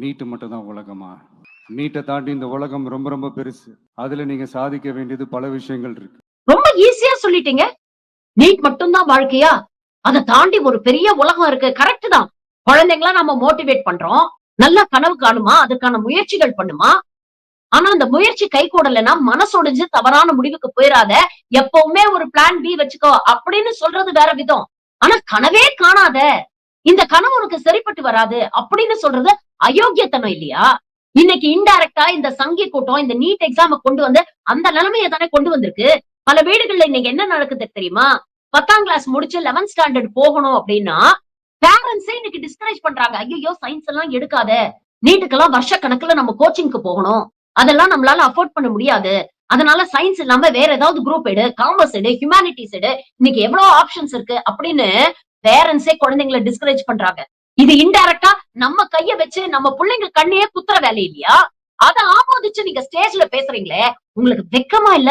நீட்டு மட்டும் தான் உலகமா? நீட்டை தாண்டி இந்த உலகம் ரொம்ப ரொம்ப பெருசு. அதுல நீங்க சாதிக்க வேண்டியது பல விஷயங்கள் இருக்கு. ரொம்ப ஈஸியா சொல்லிட்டீங்க. நீட் மட்டும்தான் வாழ்க்கையா? அதை தாண்டி ஒரு பெரிய உலகம் இருக்கு. கரெக்ட் தான். குழந்தைங்களா நம்ம மோட்டிவேட் பண்றோம். நல்ல கனவு காணுமா? அதுக்கான முயற்சிகள் பண்ணுமா? ஆனா அந்த முயற்சி கை கூடலைன்னா மனசொடிஞ்சு தவறான முடிவுக்கு போயிடாத எப்பவுமே ஒரு பிளான் பி வச்சுக்கோ அப்படின்னு சொல்றது வேற விதம். ஆனா கனவே காணாத. இந்த கனவு உனக்கு சரிப்பட்டு வராது அப்படின்னு சொல்றது அயோக்கியத்தனம் இல்லையா? இன்னைக்கு இன்டைரக்டா இந்த சங்கி கூட்டம் இந்த நீட் எக்ஸாம கொண்டு வந்து அந்த நிலைமையை தானே கொண்டு வந்திருக்கு? பல வீடுகள்ல இன்னைக்கு என்ன நடக்குது தெரியுமா? பத்தாம் கிளாஸ் முடிச்சு லெவன்த் ஸ்டாண்டர்ட் போகணும் அப்படின்னா பேரண்ட்ஸே இன்னைக்கு டிஸ்கரேஜ் பண்றாங்க. ஐயோ சயின்ஸ் எல்லாம் எடுக்காத. நீட்டுக்கெல்லாம் வருஷ கணக்குல நம்ம கோச்சிங்க்கு போகணும். அதெல்லாம் நம்மளால அஃபோர்ட் பண்ண முடியாது. அதனால சயின்ஸ் இல்லாம வேற ஏதாவது குரூப் எடு காமர்ஸ் எடு ஹியூமானிட்டிஸ் எடு. இன்னைக்கு எவ்வளவு ஆப்ஷன்ஸ் இருக்கு அப்படின்னு பேரண்ட்ஸே குழந்தைங்களை டிஸ்கரேஜ் பண்றாங்க. இது இன்டைரக்டா நம்ம கைய வச்சு நம்ம பிள்ளைங்க கண்ணையே குத்துற வேலை இல்லையா? அதை ஆமோதிச்சு நீங்க ஸ்டேஜ்ல பேசுறீங்களே உங்களுக்கு வெக்கமா இல்ல?